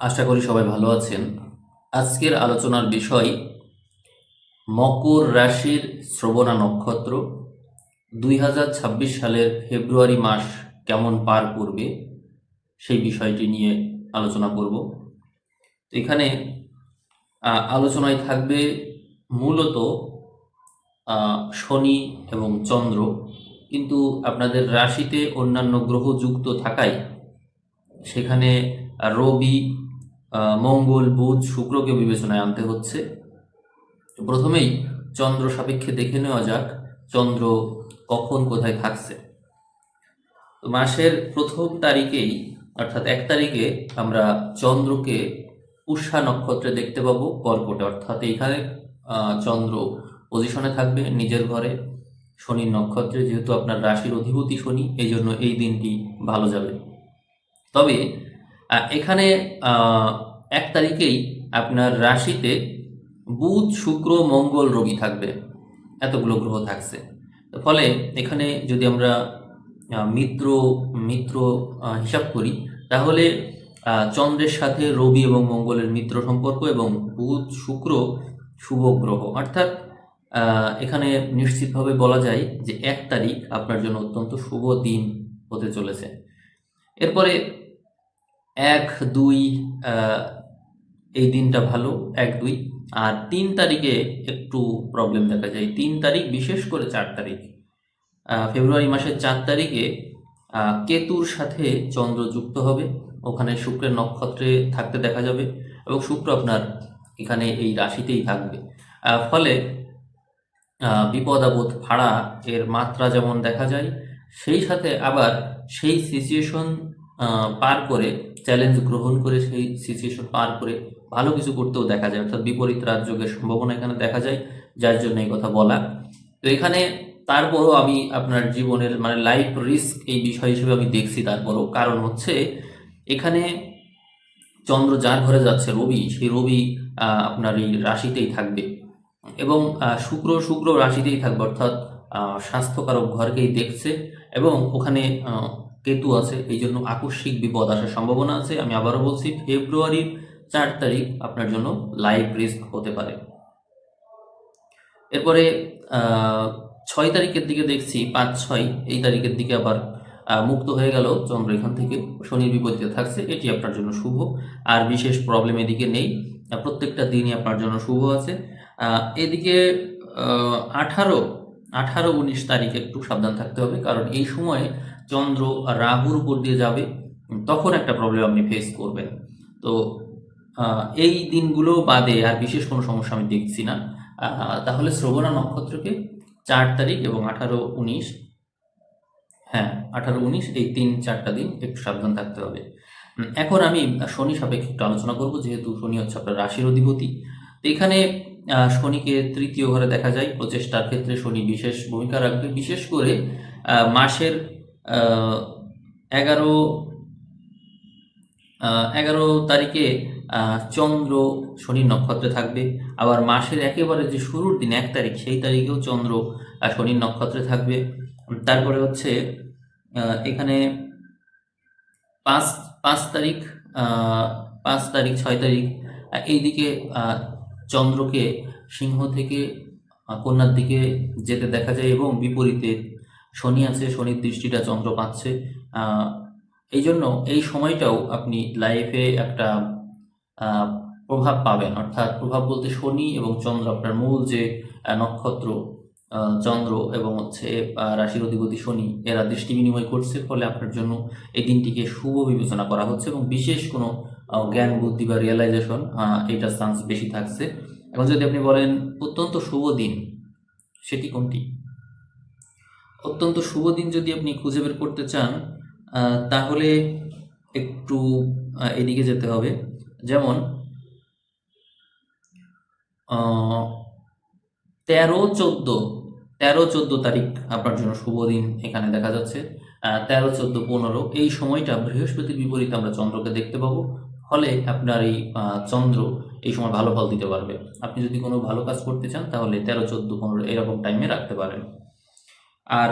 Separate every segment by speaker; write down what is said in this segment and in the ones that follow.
Speaker 1: আশা করি সবাই ভালো আছেন। আজকের আলোচনার বিষয়, মকর রাশির শ্রবণা নক্ষত্র, দুই হাজার ছাব্বিশ সালের ফেব্রুয়ারি মাস কেমন পার করবে, সেই বিষয়টি নিয়ে আলোচনা করব। এখানে আলোচনায় থাকবে মূলত শনি এবং চন্দ্র। কিন্তু আপনাদের রাশিতে অন্যান্য গ্রহ যুক্ত থাকায়, সেখানে রবি মঙ্গল, বুধ, শুক্রকে বিবেচনায় আনতে হচ্ছে। প্রথমেই চন্দ্র সাপেক্ষে দেখে নেওয়া যাক, চন্দ্র কখন কোথায় থাকছে। মাসের প্রথম তারিখেই, অর্থাৎ এক তারিখে আমরা চন্দ্রকে পুষ্যা নক্ষত্রে দেখতে পাবো কর্কটে। অর্থাৎ এইখানে চন্দ্র পজিশনে থাকবে নিজের ঘরে, শনির নক্ষত্রে, যেহেতু আপনার রাশির অধিপতি শনি এই জন্য এই দিনটি ভালো যাবে। তবে এখানে এক তারিখেই আপনার রাশিতে বুধ, শুক্র, মঙ্গল রবি থাকবে। এতগুলো গ্রহ থাকছে। ফলে এখানে যদি আমরা মিত্র মিত্র হিসাব করি, তাহলে চন্দ্রের সাথে রবি এবং মঙ্গলের মিত্র সম্পর্ক এবং বুধ, শুক্র শুভ গ্রহ। অর্থাৎ এখানে নিশ্চিতভাবে বলা যায় যে এক তারিখ আপনার জন্য অত্যন্ত শুভ দিন হতে চলেছে। এরপরে এক, দুই এই দিনটা ভালো, এক, দুই। আর তিন তারিখে একটু প্রবলেম দেখা যায়। তিন তারিখ, বিশেষ করে চার তারিখ। ফেব্রুয়ারি মাসের চার তারিখে কেতুর সাথে চন্দ্র যুক্ত হবে। ওখানে শুক্রের নক্ষত্রে থাকতে দেখা যাবে। এবং শুক্র আপনার এখানে এই রাশিতেই থাকবে। ফলে বিপদ আপদ ফাড়া এর মাত্রা যেমন দেখা যায়, সেই সাথে আবার সেই সিচুয়েশন পার করে চ্যালেঞ্জ গ্রহণ করে সেই সিচুয়েশন পার করে ভালো কিছু করতেও দেখা যায়। অর্থাৎ বিপরীত রাজযোগের সম্ভাবনা এখানে দেখা যায়, যার জন্য এই কথা বলা। তো এখানে তারপরও আমি আপনার জীবনের মানে লাইফ রিস্ক এই বিষয় হিসেবে আমি দেখছি তারপরও। কারণ হচ্ছে এখানে চন্দ্র যার ঘরে যাচ্ছে, রবি সেই রবি আপনার এই রাশিতেই থাকবে। এবং শুক্র শুক্র রাশিতেই থাকবে, অর্থাৎ স্বাস্থ্যকারক ঘরকেই দেখছে এবং ওখানে কেতু আছে, এই জন্য আকস্মিক বিপদ আসার সম্ভাবনা আছে। আমি আবারও বলছি, ফেব্রুয়ারির চার তারিখ আপনার জন্য লাইভ রিস্ক হতে পারে। এরপরে ছয় তারিখের দিকে দেখছি, পাঁচ ছয়, এই তারিখের দিকে আবার মুক্ত হয়ে গেল চন্দ্র এখান থেকে। শনির বিপরীতে থাকছে, এটি আপনার জন্য শুভ। আর বিশেষ প্রবলেম এদিকে নেই। প্রত্যেকটা দিনই আপনার জন্য শুভ আছে। এদিকে আঠারো আঠারো, উনিশ তারিখ একটু সাবধান থাকতে হবে, কারণ এই সময়ে চন্দ্র রাহুর উপর দিয়ে যাবে, তখন একটা প্রবলেম আপনি ফেস করবেন। তো এই দিনগুলো বাদে আর বিশেষ কোনো সমস্যা আমি দেখছি না। তাহলে শ্রবণা নক্ষত্রকে চার তারিখ এবং আঠারো উনিশ হ্যাঁ আঠারো উনিশ এই তিন চারটা দিন একটু সাবধান থাকতে হবে। এখন আমি শনি সাপেক্ষে একটু আলোচনা করব, যেহেতু শনি হচ্ছে আপনার রাশির অধিপতি। তো এখানে শনিকে তৃতীয় ঘরে দেখা যায়, প্রচেষ্টার ক্ষেত্রে শনি বিশেষ ভূমিকা রাখবে। বিশেষ করে মাসের এগারো এগারো তারিখে চন্দ্র শনির নক্ষত্রে থাকবে। আবার মাসের একেবারে যে শুরুর দিন, এক তারিখ, সেই তারিখেও চন্দ্র শনির নক্ষত্রে থাকবে। তারপরে হচ্ছে এখানে পাঁচ পাঁচ তারিখ পাঁচ তারিখ, ছয় তারিখ এইদিকে চন্দ্রকে সিংহ থেকে কন্যার দিকে যেতে দেখা যায় এবং বিপরীতে শনি আছে, শনির দৃষ্টিটা চন্দ্র পাচ্ছে। এই জন্য এই সময়টাও আপনি লাইফে একটা প্রভাব পাবেন। অর্থাৎ প্রভাব বলতে শনি এবং চন্দ্র আপনার মূল যে নক্ষত্র চন্দ্র এবং হচ্ছে রাশির অধিপতি শনি, এরা দৃষ্টি বিনিময় করছে, ফলে আপনার জন্য এই দিনটিকে শুভ বিবেচনা করা হচ্ছে এবং বিশেষ কোনো জ্ঞান, বুদ্ধি বা রিয়েলাইজেশন এটার চান্স বেশি থাকছে। এখন যদি আপনি বলেন, অত্যন্ত শুভ দিন, সেটি কোনটি? অত্যন্ত শুভ দিন যদি আপনি খুঁজে বের করতে চান তাহলে একটু এদিকে যেতে হবে। যেমন তেরো চোদ্দ তেরো চোদ্দ তারিখ আপনার জন্য শুভ দিন এখানে দেখা যাচ্ছে। তেরো চোদ্দ পনেরো, এই সময়টা বৃহস্পতির বিপরীতে আমরা চন্দ্রকে দেখতে পাবো। ফলে আপনার এই চন্দ্র এই সময় ভালো ফল দিতে পারবে। আপনি যদি কোনো ভালো কাজ করতে চান, তাহলে তেরো চোদ্দ পনেরো এরকম টাইমে রাখতে পারেন। আর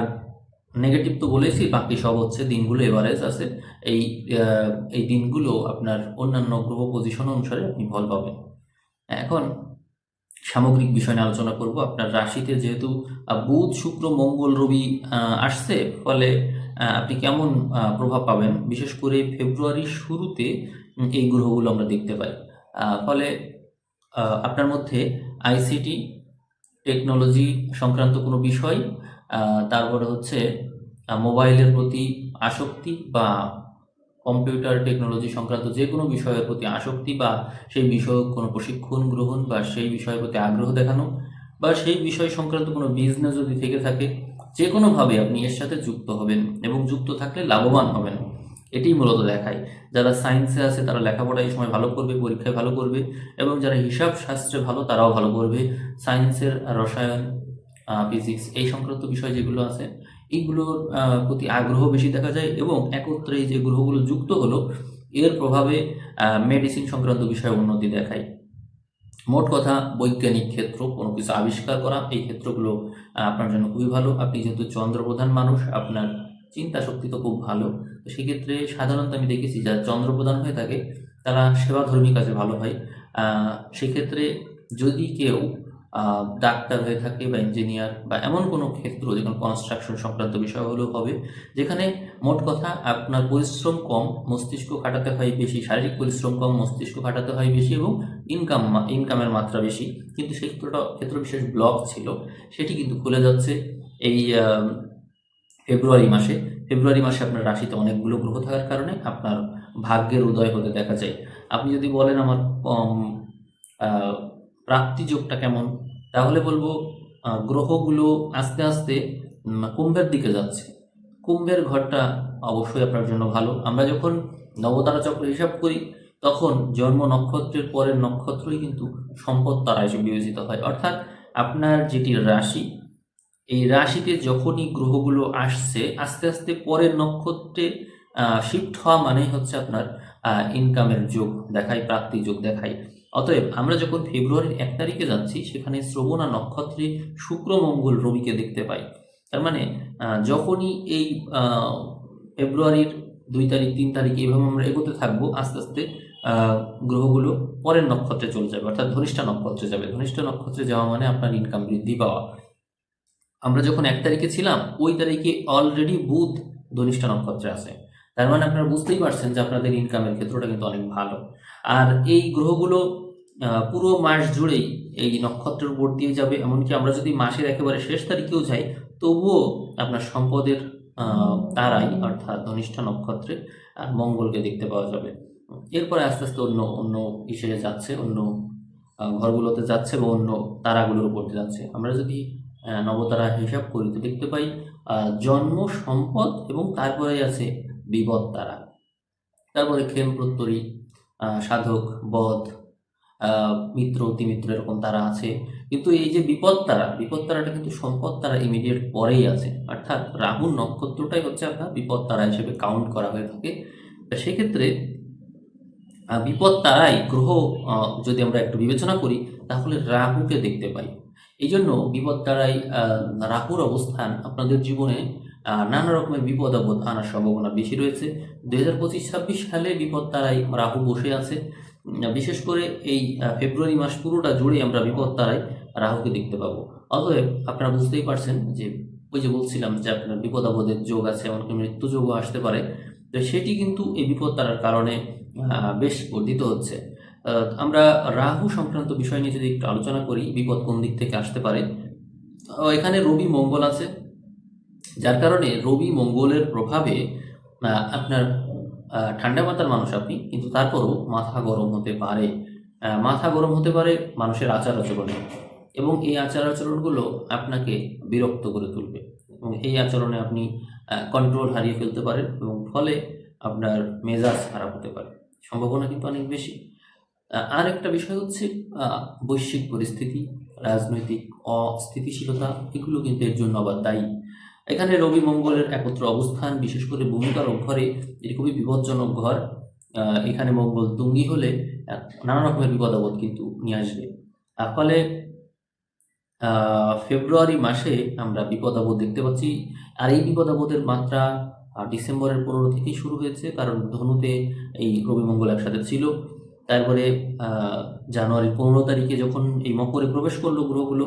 Speaker 1: নেগেটিভ তো বলেছি বাকি সব হচ্ছে দিনগুলো এভারেজ আছে। এই এই দিনগুলো আপনার অন্যান্য গ্রহ পজিশন অনুসারে আপনি ফল পাবেন। এখন সামগ্রিক বিষয় নিয়ে আলোচনা করব। আপনার রাশিতে যেহেতু বুধ, শুক্র, মঙ্গল, রবি আসছে, ফলে আপনি কেমন প্রভাব পাবেন? বিশেষ করে ফেব্রুয়ারির শুরুতে এই গ্রহগুলো আমরা দেখতে পাই। ফলে আপনার মধ্যে আইসিটি টেকনোলজি সংক্রান্ত কোনো বিষয় তারপরে হচ্ছে মোবাইলের প্রতি আসক্তি বা কম্পিউটার টেকনোলজি সংক্রান্ত যে কোনো বিষয়ের প্রতি আসক্তি বা সেই বিষয়ে কোনো প্রশিক্ষণ গ্রহণ বা সেই বিষয়ের প্রতি আগ্রহ দেখানো বা সেই বিষয় সংক্রান্ত কোনো বিজনেস যদি থেকে থাকে, যে কোনোভাবে আপনি এর সাথে যুক্ত হবেন এবং যুক্ত থাকলে লাভবান হবেন। এটাই মূলত দেখায়। যারা সায়েন্সে আছে, তারা লেখাপড়া এই সময় ভালো করবে, পরীক্ষায় ভালো করবে এবং যারা হিসাব শাস্ত্রে ভালো, তারাও ভালো করবে। সায়েন্সের রসায়ন ফিজিক্স এই সংক্রান্ত বিষয় যেগুলো আছে, এইগুলোর প্রতি আগ্রহ বেশি দেখা যায় এবং একত্রে যে গ্রহগুলো যুক্ত হলো, এর প্রভাবে মেডিসিন সংক্রান্ত বিষয়ে উন্নতি দেখায়। মোট কথা, বৈজ্ঞানিক ক্ষেত্র, কোনো কিছু আবিষ্কার করা, এই ক্ষেত্রগুলো আপনার জন্য খুবই ভালো। আপনি যেহেতু চন্দ্রপ্রধান মানুষ, আপনার চিন্তা শক্তি তো খুব ভালো। তো সেক্ষেত্রে সাধারণত আমি দেখেছি, যারা চন্দ্রপ্রধান হয়ে থাকে, তারা সেবাধর্মী কাজে ভালো হয়। সেক্ষেত্রে যদি কেউ ডাক্তার হয়ে থাকে বা ইঞ্জিনিয়ার বা এমন কোনো ক্ষেত্র যেখানে কনস্ট্রাকশন সংক্রান্ত বিষয় হলেও হবে, যেখানে মোট কথা আপনার পরিশ্রম কম, মস্তিষ্ক খাটাতে হয় বেশি, শারীরিক পরিশ্রম কম, মস্তিষ্ক খাটাতে হয় বেশি এবং ইনকাম ইনকামের মাত্রা বেশি। কিন্তু সেই ক্ষেত্রটা, ক্ষেত্র বিশেষ ব্লক ছিল, সেটি কিন্তু খুলে যাচ্ছে এই ফেব্রুয়ারি মাসে। ফেব্রুয়ারি মাসে আপনার রাশিতে অনেকগুলো গ্রহ থাকার কারণে আপনার ভাগ্যের উদয় হতে দেখা যায়। আপনি যদি বলেন আমার প্রাপ্তি যোগটা কেমন? তাহলে বলব গ্রহগুলো আস্তে আস্তে কুম্ভের দিকে যাচ্ছে। কুম্ভের ঘরটা অবশ্যই আপনার জন্য ভালো। আমরা যখন নবতারা চক্র হিসাব করি, তখন জন্ম নক্ষত্রের পরের নক্ষত্রই কিন্তু সম্পদ তারা হিসেবে বিবেচিত হয়। অর্থাৎ আপনার যেটি রাশি, এই রাশিতে যখনই গ্রহগুলো আসছে, আস্তে আস্তে পরের নক্ষত্রে শিফট হওয়া মানেই হচ্ছে আপনার ইনকামের যোগ দেখায় প্রাপ্তি যোগ দেখায়। অতএব আমরা যখন ফেব্রুয়ারির এক তারিখে যাচ্ছি, সেখানে শ্রবণা নক্ষত্রে শুক্র, মঙ্গল, রবিকে দেখতে পাই। তার মানে যখনই এই ফেব্রুয়ারির দুই তারিখ, তিন তারিখ এইভাবে আমরা এগোতে থাকব, আস্তে আস্তে গ্রহগুলো পরের নক্ষত্রে চলে যাবে। অর্থাৎ ধনিষ্ঠা নক্ষত্রে যাবে। ধনিষ্ঠা নক্ষত্রে যাওয়া মানে আপনার ইনকাম বৃদ্ধি পাওয়া। আমরা যখন এক তারিখে ছিলাম, ওই তারিখে অলরেডি বুধ ধনিষ্ঠা নক্ষত্রে আছে। তার মানে আপনারা বুঝতেই পারছেন যে আপনাদের ইনকামের ক্ষেত্রটা কিন্তু অনেক ভালো। আর এই গ্রহগুলো পুরো মাস জুড়েই এই নক্ষত্রের উপর দিয়ে যাবে। এমনকি আমরা যদি মাসের একেবারে শেষ তারিখেও যাই, তবুও আপনার সম্পদের তারাই অর্থাৎ ধনিষ্ঠা নক্ষত্রে মঙ্গলকে দেখতে পাওয়া যাবে। এরপরে আস্তে আস্তে অন্য অন্য ইসে যাচ্ছে, অন্য ঘরগুলোতে যাচ্ছে বা অন্য তারাগুলোর উপর দিয়ে যাচ্ছে। আমরা যদি নবতারা হিসাব করি, তো দেখতে পাই জন্ম, সম্পদ এবং তারপরে আছে বিপদ তারা। তারপরে ক্ষেম প্রত্যরী সাধক, বধ মিত্র, অতিমিত্র এরকম তারা আছে। কিন্তু এই যে বিপদ তারা, বিপদ তারাটা কিন্তু সম্পদ তারা ইমিডিয়েট পরেই আছে। অর্থাৎ রাহুর নক্ষত্রটাই হচ্ছে আপনার বিপদ তারা হিসেবে কাউন্ট করা হয়ে থাকে। সেক্ষেত্রে বিপদ তারাই গ্রহ যদি আমরা একটু বিবেচনা করি, তাহলে রাহুকে দেখতে পাই। এই জন্য বিপদ তারাই রাহুর অবস্থান আপনাদের জীবনে নানা রকমের বিপদ আপদ আনার সম্ভাবনা বেশি রয়েছে। দুই হাজার পঁচিশ ছাব্বিশ সালে বিপদ তারাই রাহু বসে আছে। বিশেষ করে এই ফেব্রুয়ারি মাস পুরোটা জুড়ে আমরা বিপদ তারাই রাহুকে দেখতে পাবো। অতএব আপনারা বুঝতেই পারছেন যে, ওই যে বলছিলাম যে আপনার বিপদ আপদের যোগ আছে, এমনকি মৃত্যু যোগও আসতে পারে। তো সেটি কিন্তু এই বিপদ তারার কারণে বেশ বর্ধিত হচ্ছে। আমরা রাহু সংক্রান্ত বিষয় নিয়ে যদি একটু আলোচনা করি, বিপদ কোন দিক থেকে আসতে পারে? এখানে রবি মঙ্গল আছে। যার কারণে রবি মঙ্গলের প্রভাবে আপনার ঠান্ডা মাথার মানুষ আপনি, কিন্তু তারপরও মাথা গরম হতে পারে। মাথা গরম হতে পারে মানুষের আচার আচরণে এবং এই আচার আচরণগুলো আপনাকে বিরক্ত করে তুলবে এবং এই আচরণে আপনি কন্ট্রোল হারিয়ে ফেলতে পারেন এবং ফলে আপনার মেজাজ খারাপ হতে পারে। সম্ভাবনা কিন্তু অনেক বেশি। আর একটা বিষয় হচ্ছে বৈশ্বিক পরিস্থিতি, রাজনৈতিক অস্থিতিশীলতা, এগুলো কিন্তু এর জন্য আবার দায়ী। এখানে রবি মঙ্গলের একত্র অবস্থান, বিশেষ করে ভূমিকার ঘরে এটি খুবই বিপজ্জনক ঘর। এখানে মঙ্গল তুঙ্গি হলে নানা রকমের বিপদাবোধ কিন্তু নিয়ে আসবে। ফলে ফেব্রুয়ারি মাসে আমরা বিপদ আপদ দেখতে পাচ্ছি। আর এই বিপদ আপদের মাত্রা ডিসেম্বরের পনেরো থেকেই শুরু হয়েছে, কারণ ধনুতে এই রবি মঙ্গল একসাথে ছিল। তারপরে জানুয়ারির পনেরো তারিখে যখন এই মকরে প্রবেশ করল গ্রহগুলো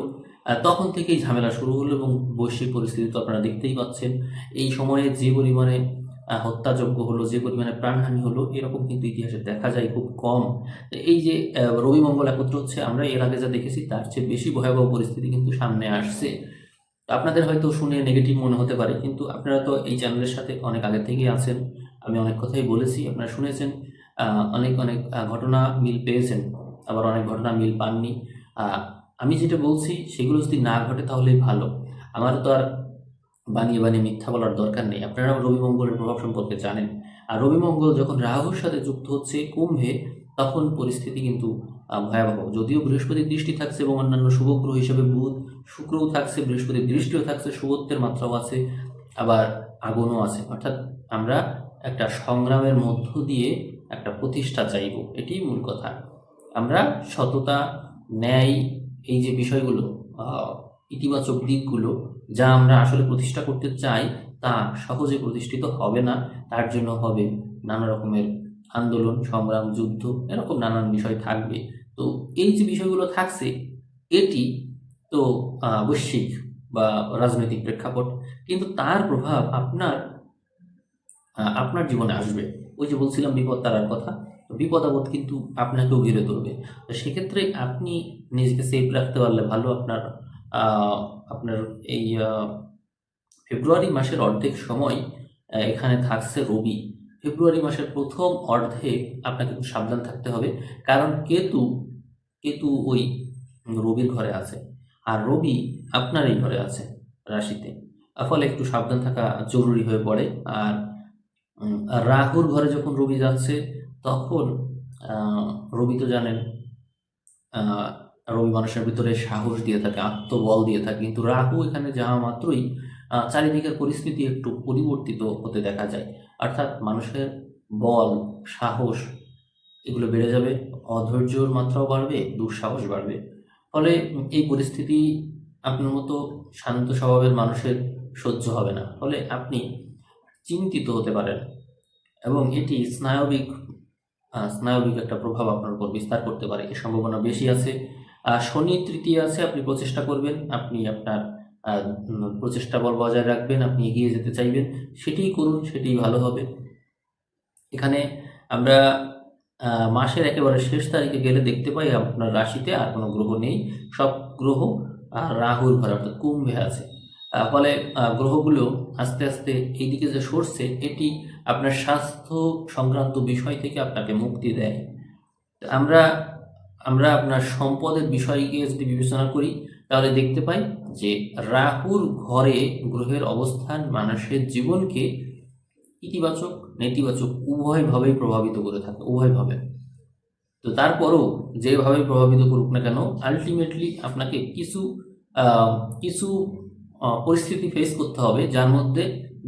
Speaker 1: তখন থেকেই ঝামেলা শুরু হলো এবং বৈশ্বিক পরিস্থিতি তো আপনারা দেখতেই পাচ্ছেন। এই সময়ে যে পরিমাণে আহ, হত্যাযজ্ঞ হলো যে পরিমাণে প্রাণহানি হলো এরকম কিন্তু ইতিহাসে দেখা যায় খুব কম। এই যে রবি মঙ্গল একত্র হচ্ছে আমরা এর আগে যা দেখেছি তার চেয়ে বেশি ভয়াবহ পরিস্থিতি কিন্তু সামনে আসছে। আপনাদের হয়তো শুনে নেগেটিভ মনে হতে পারে কিন্তু আপনারা তো এই চ্যানেলের সাথে অনেক আগে থেকেই আছেন। আমি অনেক কথাই বলেছি আপনারা শুনেছেন। অনেক অনেক ঘটনা মিল পেয়েছেন, আবার অনেক ঘটনা মিল পাননি। আমি যেটা বলছি, সেগুলো যদি না ঘটে তাহলেই ভালো। আমার তো আর বানিয়ে বানিয়ে মিথ্যা বলার দরকার নেই। আপনারা রবি মঙ্গলের প্রভাব সম্পর্কে জানেন। আর রবি মঙ্গল যখন রাহুর সাথে যুক্ত হচ্ছে কুম্ভে, তখন পরিস্থিতি কিন্তু ভয়াবহ। যদিও বৃহস্পতির দৃষ্টি থাকছে এবং অন্যান্য শুভগ্রহ হিসেবে বুধ, শুক্রও থাকছে, বৃহস্পতির দৃষ্টিও থাকছে, শুভত্বের মাত্রাও আছে, আবার আগুনও আছে। অর্থাৎ আমরা একটা সংগ্রামের মধ্য দিয়ে একটা প্রতিষ্ঠা চাইব, এটিই মূল কথা। আমরা সততা, ন্যায়, এই যে বিষয়গুলো ইতিবাচক দিকগুলো, যা আমরা আসলে প্রতিষ্ঠা করতে চাই, তা সহজে প্রতিষ্ঠিত হবে না। তার জন্য হবে নানা রকমের আন্দোলন, সংগ্রাম, যুদ্ধ, এরকম নানান বিষয় থাকবে। তো এই যে বিষয়গুলো থাকছে, এটি তো বৈশ্বিক বা রাজনৈতিক প্রেক্ষাপট, কিন্তু তার প্রভাব আপনার আপনার জীবনে আসবে। ওই যে বলছিলাম বিপদ তারার কথা বিপদ আপদ কিন্তু আপনাকেও ঘিরে ধরবে তো সেক্ষেত্রে আপনি নিজেকে সেফ রাখতে পারলে ভালো আপনার আপনার এই ফেব্রুয়ারি মাসের অর্ধেক সময় এখানে থাকছে রবি। ফেব্রুয়ারি মাসের প্রথম অর্ধে আপনাকে একটু সাবধান থাকতে হবে, কারণ কেতু কেতু ওই রবির ঘরে আছে, আর রবি আপনার এই ঘরে আছে রাশিতে। ফলে একটু সাবধান থাকা জরুরি হয়ে পড়ে, আর রাহুর ঘরে যখন রবি যাচ্ছে, তখন রবি তো জানেন রবি মানুষের ভিতরে সাহস দিয়ে থাকে, আত্মবল দিয়ে থাকে। কিন্তু রাহু এখানে যাওয়া মাত্রই চারিদিকের পরিস্থিতি একটু পরিবর্তিত হতে দেখা যায়। অর্থাৎ মানুষের বল, সাহস, এগুলো বেড়ে যাবে, অধৈর্যর মাত্রাও বাড়বে, দুঃসাহস বাড়বে। ফলে এই পরিস্থিতি আপনার মতো শান্ত স্বভাবের মানুষের সহ্য হবে না। ফলে আপনি চিন্তিত হতে পারেন। এবং এটি স্নায়বিক স্নায়বিক একটা প্রভাব আপনার উপর বিস্তার করতে পারে। এর সম্ভাবনা বেশি আছে। আর শনি তৃতীয় আছে, আপনি প্রচেষ্টা করবেন। আপনি আপনার প্রচেষ্টা বল বজায় রাখবেন, আপনি এগিয়ে যেতে চাইবেন। সেটিই করুন, সেটিই ভালো হবে। এখানে আমরা মাসের একেবারে শেষ তারিখে গেলে দেখতে পাই আপনার রাশিতে আর কোনো গ্রহ নেই। সব গ্রহ রাহুর ঘরে, অর্থাৎ কুম্ভে আছে। ফলে গ্রহগুলো আস্তে আস্তে এইদিকে যে সরছে, এটি আপনার স্বাস্থ্য সংক্রান্ত বিষয় থেকে আপনাকে মুক্তি দেয়। আমরা আমরা আপনার সম্পদের বিষয়কে যদি বিবেচনা করি, তাহলে দেখতে পাই যে রাহুর ঘরে গ্রহের অবস্থান মানুষের জীবনকে ইতিবাচক, নেতিবাচক উভয়ভাবেই প্রভাবিত করে থাকে উভয়ভাবে তো তারপরও যেভাবে প্রভাবিত করুক না কেন আলটিমেটলি আপনাকে কিছু কিছু পরিস্থিতি ফেস করতে হবে, যার মধ্যে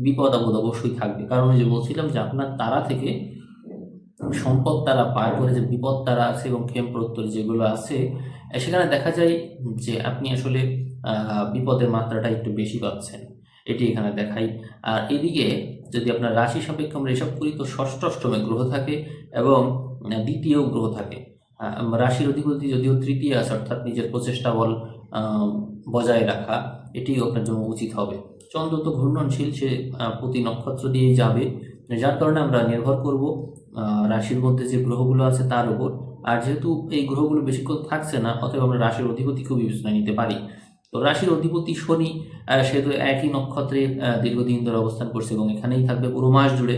Speaker 1: বিপদ আপদ অবশ্যই থাকবে। কারণ যে বলছিলাম যে আপনার তারা থেকে সম্পদ তারা পার করে, যে বিপদ তারা আছে এবং ক্ষেম প্রত্যয় যেগুলো আছে সেখানে দেখা যায় যে আপনি আসলে বিপদের মাত্রাটা একটু বেশি পাচ্ছেন। এটি এখানে দেখাই। আর এদিকে যদি আপনার রাশি সাপেক্ষে আমরা এসব করি, তো ষষ্ঠ অষ্টমে গ্রহ থাকে এবং দ্বিতীয় গ্রহ থাকে। রাশির অধিপতি যদিও তৃতীয় আছে, অর্থাৎ নিজের প্রচেষ্টা বল বজায় রাখা এটিও আপনার জন্য উচিত হবে। চন্দ্র তো ঘূর্ণনশীল, সে প্রতি নক্ষত্র দিয়েই যাবে। যার কারণে আমরা নির্ভর করব রাশির মধ্যে যে গ্রহগুলো আছে তার উপর। আর যেহেতু এই গ্রহগুলো বেশিক্ষণ থাকছে না, অতএব আমরা রাশির অধিপতিকেও বিবেচনায় নিতে পারি। তো রাশির অধিপতি শনি সে তো একই নক্ষত্রে দীর্ঘদিন ধরে অবস্থান করছে এবং এখানেই থাকবে পুরো মাস জুড়ে।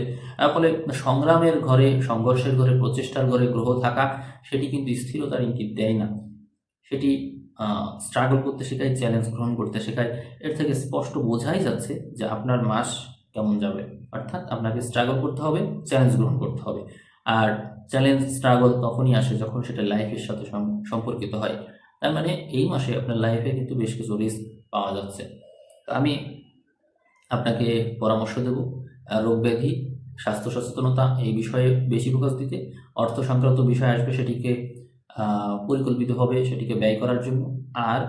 Speaker 1: ফলে সংগ্রামের ঘরে, সংঘর্ষের ঘরে, প্রচেষ্টার ঘরে গ্রহ থাকা, সেটি কিন্তু স্থিরতার ইঙ্গিত দেয় না। সেটি স্ট্রাগল করতে শেখায় চ্যালেঞ্জ গ্রহণ করতে শেখায়, এর থেকে স্পষ্ট বোঝাই যাচ্ছে যে আপনার মাস কেমন যাবে। অর্থাৎ আপনাকে স্ট্রাগল করতে হবে চ্যালেঞ্জ গ্রহণ করতে হবে। আর চ্যালেঞ্জ স্ট্রাগল তখনই আসে যখন সেটা লাইফের সাথে সম্পর্কিত হয়। তার মানে এই মাসে আপনার লাইফে কিন্তু বেশ কিছু রিস্ক পাওয়া যাচ্ছে। তো আমি আপনাকে পরামর্শ দেব রোগ ব্যাধি, স্বাস্থ্য সচেতনতা এই বিষয়ে বেশি ফোকাস দিতে। অর্থ সংক্রান্ত বিষয় আসবে সেটিকে পরিকল্পিতভাবে সেটিকে ব্যয় করার জন্য আর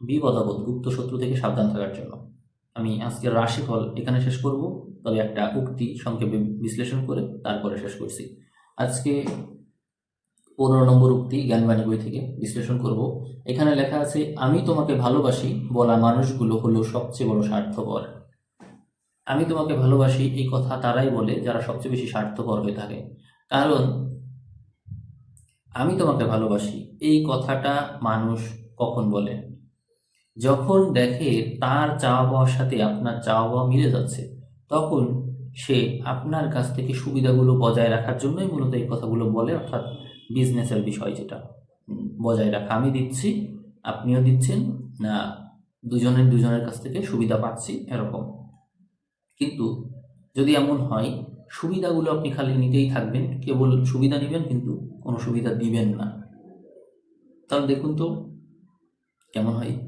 Speaker 1: বিপদাবোধ গুপ্ত শত্রু থেকে সাবধান থাকার জন্য। আমি আজকের রাশিফল এখানে শেষ করব, তবে একটা উক্তি সংক্ষেপে বিশ্লেষণ করে তারপরে শেষ করছি। আজকে পনেরো নম্বর উক্তি জ্ঞানবাণী বই থেকে বিশ্লেষণ করব। এখানে লেখা আছে, আমি তোমাকে ভালোবাসি, বলা মানুষগুলো হলো সবচেয়ে বড় স্বার্থপর। আমি তোমাকে ভালোবাসি, এই কথা তারাই বলে যারা সবচেয়ে বেশি স্বার্থপর হয়ে থাকে। কারণ আমি তোমাকে ভালোবাসি। এই কথাটা মানুষ কখন বলে? যখন দেখে তার চাওয়া পাওয়ার সাথে আপনার চাওয়া পাওয়া মিলে যাচ্ছে, তখন সে আপনার কাছ থেকে সুবিধাগুলো বজায় রাখার জন্যই মূলত এই কথাগুলো বলে, অর্থাৎ বিজনেসের বিষয় যেটা। বজায় রাখা। আমি দিচ্ছি, আপনিও দিচ্ছেন, না, দুজনের দুজনের কাছ থেকে সুবিধা পাচ্ছি, এরকম। কিন্তু যদি এমন হয় সুবিধাগুলো আপনি খালি নিতেই থাকবেন, কেবল সুবিধা নেবেন কিন্তু কোনো সুবিধা দিবেন না। তাহলে দেখুন তো, কেমন হয়?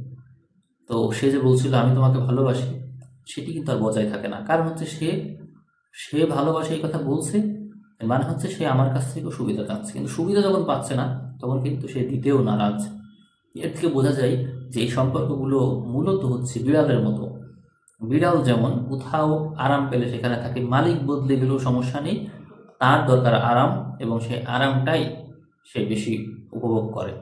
Speaker 1: তো সে যে বলছিল, আমি তোমাকে ভালোবাসি, সেটি কিন্তু আর বজায় থাকে না। কারণ হচ্ছে সে সে ভালোবাসে এই কথা বলছে মানে হচ্ছে সে আমার কাছ থেকেও সুবিধা চাচ্ছে। কিন্তু সুবিধা যখন পাচ্ছে না, তখন কিন্তু সে দিতেও নারাজ। এর থেকে বোঝা যায় যে এই সম্পর্কগুলো মূলত হচ্ছে বিড়ালের মতো। বিড়াল যেমন কোথাও আরাম পেলে সেখানে থাকে, মালিক বদলে গেলেও সমস্যা নেই। তার দরকার আরাম এবং সেই আরামটাই সে বেশি উপভোগ করে।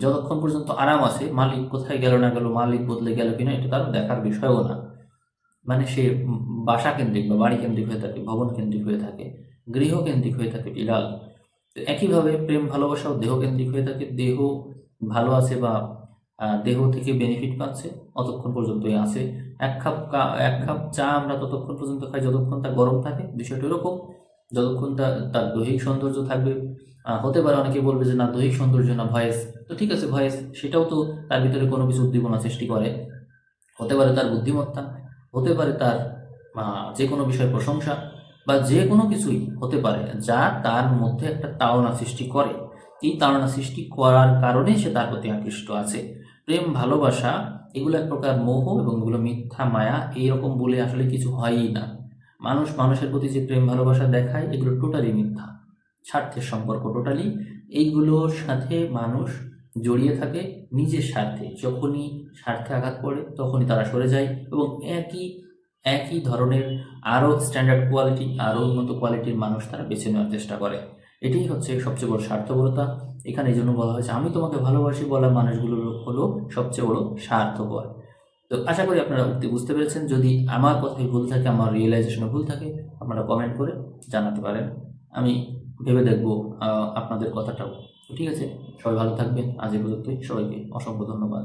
Speaker 1: যতক্ষণ পর্যন্ত আরাম আছে, মালিক কোথায় গেল না গেল, মালিক বদলে গেল কিনা এটা তার দেখার বিষয়ও না। মানে সে বাসা কেন্দ্রিক বা বাড়ি কেন্দ্রিক হয়ে থাকে ভবন কেন্দ্রিক হয়ে থাকে গৃহ কেন্দ্রিক হয়ে থাকে বিড়াল। একইভাবে প্রেম, ভালোবাসাও দেহ কেন্দ্রিক হয়ে থাকে। দেহ ভালো আছে বা দেহ থেকে বেনিফিট পাচ্ছে অতক্ষণ পর্যন্তই আছে। এক কাপ এক কাপ চা আমরা ততক্ষণ পর্যন্ত খাই, যতক্ষণ তা গরম থাকে, বিষয়টা এরকম। যতক্ষণ তা, তার দৈহিক সৌন্দর্য থাকবে। হতে পারে অনেকে বলবে যে না, দৈহিক সৌন্দর্য না, ভয়েস। তো ঠিক আছে, ভয়েস। সেটাও তো তার ভিতরে কোনো কিছু উদ্দীপনা সৃষ্টি করে। হতে পারে তার বুদ্ধিমত্তা, হতে পারে তার যে কোনো বিষয়ে প্রশংসা, বা যে কোনো কিছুই হতে পারে, যা তার মধ্যে একটা তাড়না সৃষ্টি করে। এই তাড়না সৃষ্টি করার কারণে সে তার প্রতি আকৃষ্ট আছে। প্রেম, ভালোবাসা, এগুলো এক প্রকার মোহ এবং এগুলো মিথ্যা, মায়া, এইরকম বলে আসলে কিছু হয়ই না। মানুষ মানুষের প্রতি যে প্রেম, ভালোবাসা দেখায়, এগুলো টোটালি মিথ্যা। স্বার্থের সম্পর্ক টোটালি এইগুলোর সাথে মানুষ জড়িয়ে থাকে নিজের স্বার্থে। যখনই স্বার্থে আঘাত পড়ে, তখনই তারা সরে যায় এবং একই একই ধরনের আরও স্ট্যান্ডার্ড কোয়ালিটি আরও উন্নত কোয়ালিটির মানুষ তারা বেছে নেওয়ার চেষ্টা করে। এটাই হচ্ছে সবচেয়ে বড় স্বার্থপরতা। এখানে এই জন্য বলা হয়েছে, আমি তোমাকে ভালোবাসি বলা মানুষগুলো হলো সবচেয়ে বড় স্বার্থপর। তো আশা করি আপনারা উক্তি বুঝতে পেরেছেন। যদি আমার কথাই ভুল থাকে, আমার রিয়েলাইজেশনে ভুল থাকে, আপনারা কমেন্ট করে জানাতে পারেন। আমি ভেবে দেখব আপনাদের কথাটাও। ঠিক আছে, সবাই ভালো থাকবেন। আজ এ পর্যন্তই। সবাইকে অসংখ্য ধন্যবাদ।